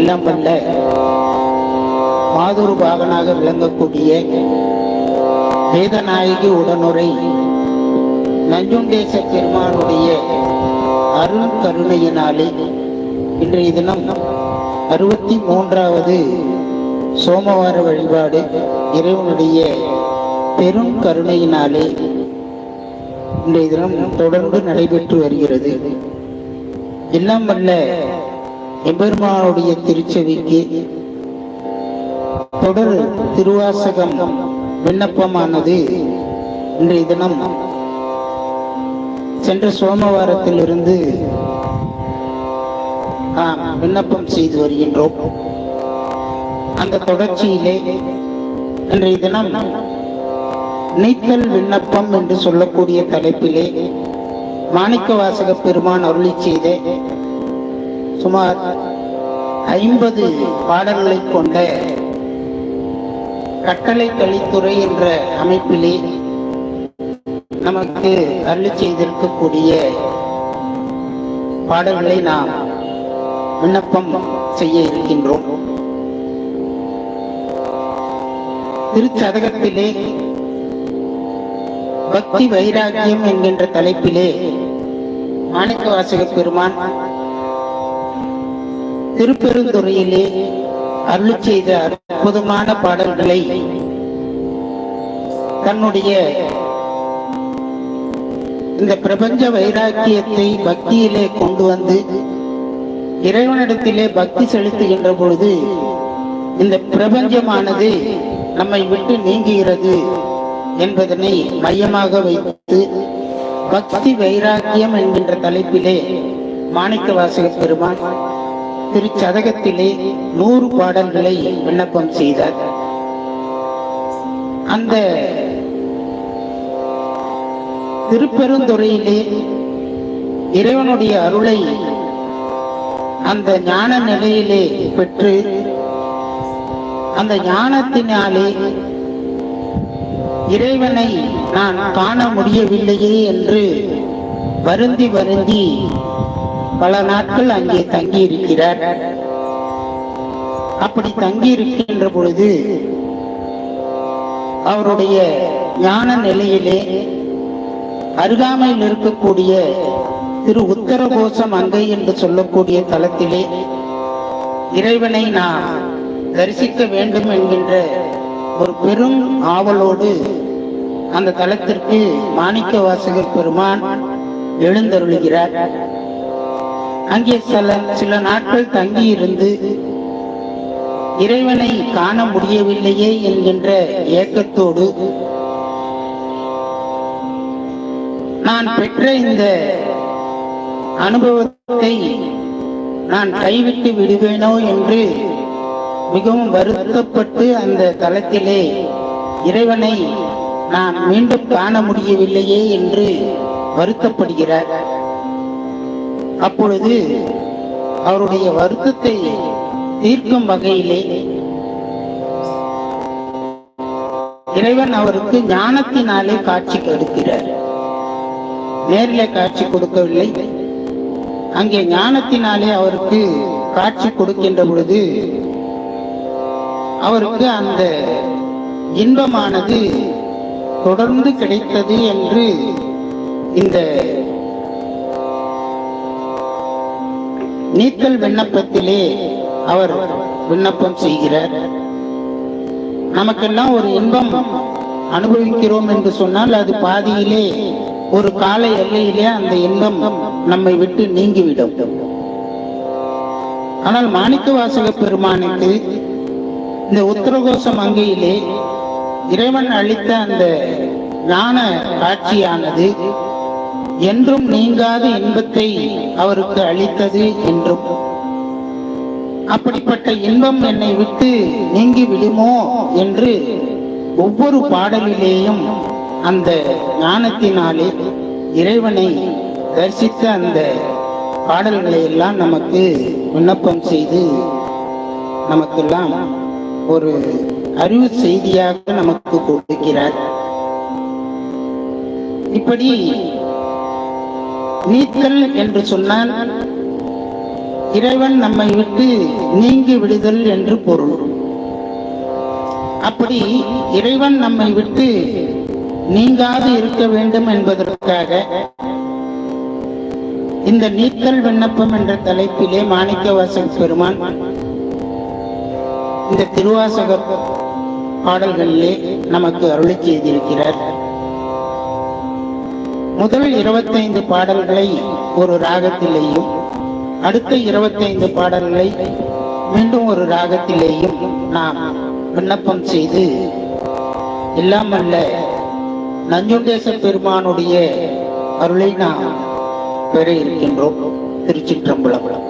எல்லாம் வல்ல மாதொரு பாகனாக விளங்கக்கூடிய வேதநாயகி உடனுரை நஞ்சுண்டேச பெருமானுடைய அருள் கருணையினாலே இன்றைய தினம் அறுபத்தி மூன்றாவது சோமவார வழிபாடு இறைவனுடைய பெரும் கருணையினாலே இன்றைய தினம் தொடர்ந்து நடைபெற்று வருகிறது. எல்லாம் வல்ல எம்பெருமானுடைய திருச்செவிக்கு தொடர் திருவாசகம் விண்ணப்பமானது இன்றைய தினம். சென்ற சோமவாரத்திலிருந்து நாம் விண்ணப்பம் செய்து வருகின்றோம். அந்த தொடர்ச்சியிலே இன்றைய தினம் நீத்தல் விண்ணப்பம் என்று சொல்லக்கூடிய தலைப்பிலே மாணிக்க வாசக பெருமான் அருளி செய்த சுமார் ஐம்பது பாடல்களை கொண்ட கட்டளை கழித்துறை என்ற அமைப்பிலே நமக்கு அருளி செய்திருக்கக்கூடிய பாடல்களை நாம் விண்ணப்பம் செய்ய இருக்கின்றோம். திருச்சதகத்திலே பக்தி வைராக்கியம் என்கின்ற தலைப்பிலே மாணிக்க வாசக பெருமான் திருப்பெருந்துறையிலே அருள் செய்த அற்புதமான பாடல்களை தன்னுடைய இந்த பிரபஞ்ச வைராக்கியத்தை பக்தியிலே கொண்டு வந்து இறைவனிடத்திலே பக்தி செலுத்துகின்ற பொழுது இந்த பிரபஞ்சமானது நம்மை விட்டு நீங்குகிறது என்பதனை மையமாக வைத்து பக்தி வைராக்கியம் என்கின்ற தலைப்பிலே மாணிக்க வாசக பெருமான் திருச்சதகத்திலே நூறு பாடல்களை விண்ணப்பம் செய்தார். அந்த திருப்பெருந்துறையிலே இறைவனுடைய அருளை அந்த ஞான நிலையிலே பெற்று அந்த ஞானத்தினாலே இறைவனை நான் காண முடியவில்லையே என்று வருந்தி வருந்தி பல நாட்கள் அங்கே தங்கி இருக்கிறார் அப்படி தங்கி இருக்கின்ற பொழுது அவருடைய ஞான நிலையிலே அருகாமையில் இருக்கக்கூடிய திரு உத்தரகோசம் அங்கை என்று சொல்லக்கூடிய தலத்திலே இறைவனை நாம் தரிசிக்க வேண்டும் என்கின்ற ஒரு பெரும் ஆவலோடு அந்த தலத்திற்கு மாணிக்க வாசகர் பெருமான் எழுந்தருளுகிறார். அங்கே சில சில நாட்கள் தங்கி இருந்து இறைவனை காண முடியவில்லையே என்கின்ற ஏக்கத்தோடு நான் பெற்ற இந்த அனுபவத்தை நான் கைவிட்டு விடுவேனோ என்று மிகவும் வருத்தப்பட்டு அந்த தளத்திலே இறைவனை நான் மீண்டும் காண முடியவில்லையே என்று வருத்தப்படுகிறார். அப்பொழுது அவருடைய வருத்தத்தை தீர்க்கும் வகையிலே இறைவன் அவருக்கு ஞானத்தினாலே காட்சி கொடுக்கிறார். நேரில் காட்சி கொடுக்கவில்லை. அங்கே ஞானத்தினாலே அவருக்கு காட்சி கொடுக்கின்ற பொழுது அவருக்கு அந்த இன்பமானது தொடர்ந்து கிடைத்தது என்று இந்த நீக்கல் விண்ணப்பத்திலே அவர் விண்ணப்பம் செய்கிறார். நமக்கெல்லாம் ஒரு இன்பம் அனுபவிக்கிறோம் என்று சொன்னால் அது பாதியிலே ஒரு கால எல்லையிலே அந்த இன்பம் நம்மை விட்டு நீங்கிவிடும். ஆனால் மாணிக்க வாசக பெருமானுக்கு இந்த உத்தரகோச மங்கையிலே இறைவன் அளித்த அந்த ஞான காட்சியானது என்றும் நீங்காத இன்பத்தை அவருக்கு அளித்தது என்றும். அப்படிப்பட்ட இன்பம் என்னை விட்டு நீங்கி விடுமோ என்று ஒவ்வொரு பாடலிலேயும் அந்த ஞானத்தினாலே இறைவனை தரிசித்த அந்த பாடல்களை எல்லாம் நமக்கு விண்ணப்பம் செய்து நமக்கெல்லாம் ஒரு அறிவு செய்தியாக நமக்கு கொடுக்கிறார். இப்படி நீத்தல் என்று சொன்னால் இறைவன் நம்மை விட்டு நீங்கி விடுதல் என்று பொருள். அப்படி இறைவன் நம்மை விட்டு நீங்காது இருக்க வேண்டும் என்பதற்காக இந்த நீத்தல் விண்ணப்பம் என்ற தலைப்பிலே மாணிக்கவாசன் பெருமான் இந்த திருவாசக பாடல்களிலே நமக்கு அருளை செய்திருக்கிறார். முதல் இருபத்தைந்து பாடல்களை ஒரு ராகத்திலேயும் அடுத்த இருபத்தைந்து பாடல்களை மீண்டும் ஒரு ராகத்திலேயும் நாம் விண்ணப்பம் செய்து எல்லாம் அல்ல நஞ்சுண்டேச பெருமானுடைய அருளை நாம் பெற இருக்கின்றோம். திருச்சிற்றம்பலம்.